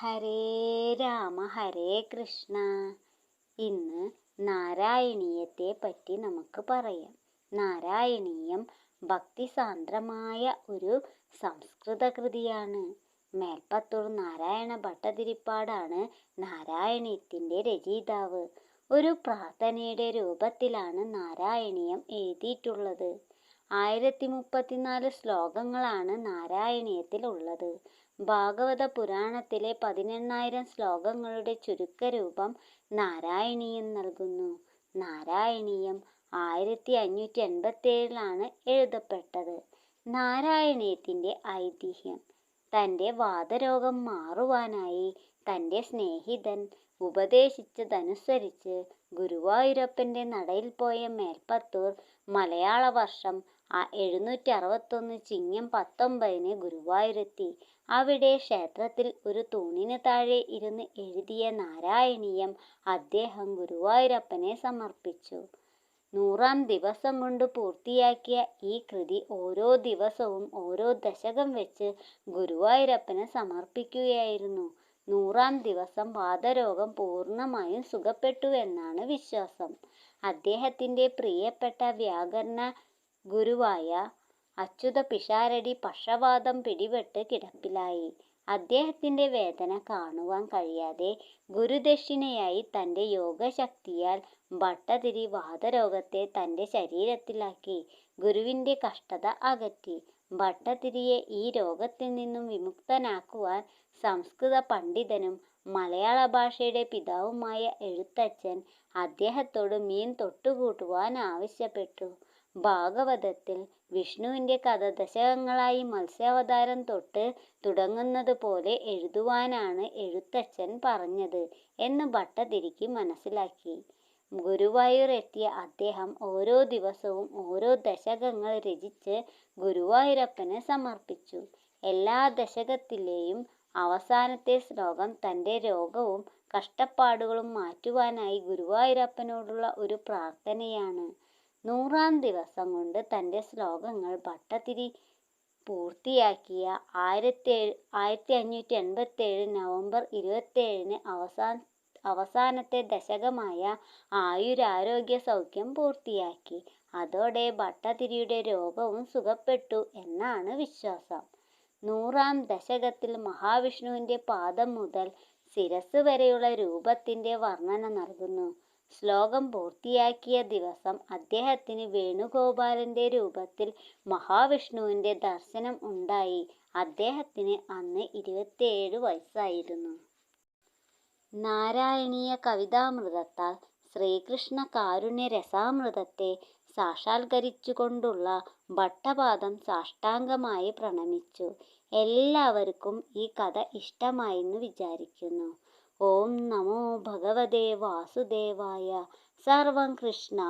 ഹരേ രാമ ഹരേ കൃഷ്ണ. ഇന്ന് നാരായണീയത്തെ പറ്റി നമുക്ക് പറയാം. നാരായണീയം ഭക്തിസാന്ദ്രമായ ഒരു സംസ്കൃത കൃതിയാണ് മേൽപ്പത്തൂർ നാരായണ ഭട്ടതിരിപ്പാടാണ് നാരായണീയത്തിന്റെ രചയിതാവ്. ഒരു പ്രാർത്ഥനയുടെ രൂപത്തിലാണ് നാരായണീയം എഴുതിയിട്ടുള്ളത്. ആയിരത്തി മുപ്പത്തിനാല് ശ്ലോകങ്ങളാണ് നാരായണീയത്തിൽ ഉള്ളത് ഭാഗവത പുരാണത്തിലെ പതിനെണ്ണായിരം ശ്ലോകങ്ങളുടെ ചുരുക്കരൂപം നാരായണീയം നൽകുന്നു. നാരായണീയം ആയിരത്തി അഞ്ഞൂറ്റി എൺപത്തേഴിലാണ് എഴുതപ്പെട്ടത്. നാരായണീയത്തിന്റെ ഐതിഹ്യം. തന്റെ വാതരോഗം മാറുവാനായി തന്റെ സ്നേഹിതൻ ഉപദേശിച്ചതനുസരിച്ച് ഗുരുവായൂരപ്പന്റെ നടയിൽ പോയ മേൽപ്പത്തൂർ മലയാള വർഷം എഴുന്നൂറ്റി അറുപത്തൊന്ന് ചിങ്ങം പത്തൊമ്പതിന് ഗുരുവായൂരെത്തി. അവിടെ ക്ഷേത്രത്തിൽ ഒരു തൂണിന് താഴെ ഇരുന്ന് എഴുതിയ നാരായണീയം അദ്ദേഹം ഗുരുവായൂരപ്പനെ സമർപ്പിച്ചു. നൂറാം ദിവസം കൊണ്ട് പൂർത്തിയാക്കിയ ഈ കൃതി ഓരോ ദിവസവും ഓരോ ദശകം വെച്ച് ഗുരുവായൂരപ്പന് സമർപ്പിക്കുകയായിരുന്നു. നൂറാം ദിവസം വാതരോഗം പൂർണമായും സുഖപ്പെട്ടു എന്നാണ് വിശ്വാസം. അദ്ദേഹത്തിന്റെ പ്രിയപ്പെട്ട വ്യാകരണ ഗുരുവായ അച്യുത പിഷാരടി പക്ഷവാതം പിടിപെട്ട് കിടപ്പിലായി. അദ്ദേഹത്തിന്റെ വേദന കാണുവാൻ കഴിയാതെ ഗുരുദക്ഷിണയായി തന്റെ യോഗശക്തിയാൽ ഭട്ടതിരി വാതരോഗത്തെ തന്റെ ശരീരത്തിലാക്കി. ഗുരുവിന്റെ കഷ്ടത അകറ്റി. ഭട്ടതിരിയെ ഈ രോഗത്തിൽ നിന്നും വിമുക്തനാക്കുവാൻ സംസ്കൃത പണ്ഡിതനും മലയാള ഭാഷയുടെ പിതാവുമായ എഴുത്തച്ഛൻ അദ്ദേഹത്തോട് മീൻ തൊട്ടുകൂട്ടുവാൻ ആവശ്യപ്പെട്ടു. ഭാഗവതത്തിൽ വിഷ്ണുവിന്റെ കഥ ദശകങ്ങളായി മത്സ്യാവതാരം തൊട്ട് തുടങ്ങുന്നത് പോലെ എഴുതുവാനാണ് എഴുത്തച്ഛൻ പറഞ്ഞത് എന്ന് ഭട്ടതിരിക്ക് മനസ്സിലാക്കി. ഗുരുവായൂർ എത്തിയ അദ്ദേഹം ഓരോ ദിവസവും ഓരോ ദശകങ്ങൾ രചിച്ച് ഗുരുവായൂരപ്പന് സമർപ്പിച്ചു. എല്ലാ ദശകത്തിലെയും അവസാനത്തെ ശ്ലോകം തന്റെ രോഗവും കഷ്ടപ്പാടുകളും മാറ്റുവാനായി ഗുരുവായൂരപ്പനോടുള്ള ഒരു പ്രാർത്ഥനയാണ്. നൂറാം ദിവസം കൊണ്ട് തന്റെ ശ്ലോകങ്ങൾ ഭട്ടതിരി പൂർത്തിയാക്കിയ ആയിരത്തി ആയിരത്തി അഞ്ഞൂറ്റി എൺപത്തി ഏഴ് നവംബർ ഇരുപത്തേഴിന് അവസാന അവസാനത്തെ ദശകമായ ആയുരാരോഗ്യ സൗഖ്യം പൂർത്തിയാക്കി. അതോടെ ഭട്ടതിരിയുടെ രോഗവും സുഖപ്പെട്ടു എന്നാണ് വിശ്വാസം. നൂറാം ദശകത്തിൽ മഹാവിഷ്ണുവിന്റെ പാദം മുതൽ ശിരസ് വരെയുള്ള രൂപത്തിന്റെ വർണന നൽകുന്നു. ശ്ലോകം പൂർത്തിയാക്കിയ ദിവസം അദ്ദേഹത്തിന് വേണുഗോപാലന്റെ രൂപത്തിൽ മഹാവിഷ്ണുവിന്റെ ദർശനം ഉണ്ടായി. അദ്ദേഹത്തിന് അന്ന് ഇരുപത്തിയേഴ് വയസ്സായിരുന്നു. നാരായണീയ കവിതാമൃതത്താൽ ശ്രീകൃഷ്ണ കാരുണ്യ രസാമൃതത്തെ സാക്ഷാത്കരിച്ചുകൊണ്ടുള്ള ഭട്ടപാദം സാഷ്ടാംഗമായി പ്രണമിച്ചു. എല്ലാവർക്കും ഈ കഥ ഇഷ്ടമായെന്ന് വിചാരിക്കുന്നു. ഓം നമോ ഭഗവതേ വാസുദേവായ. സർവം കൃഷ്ണ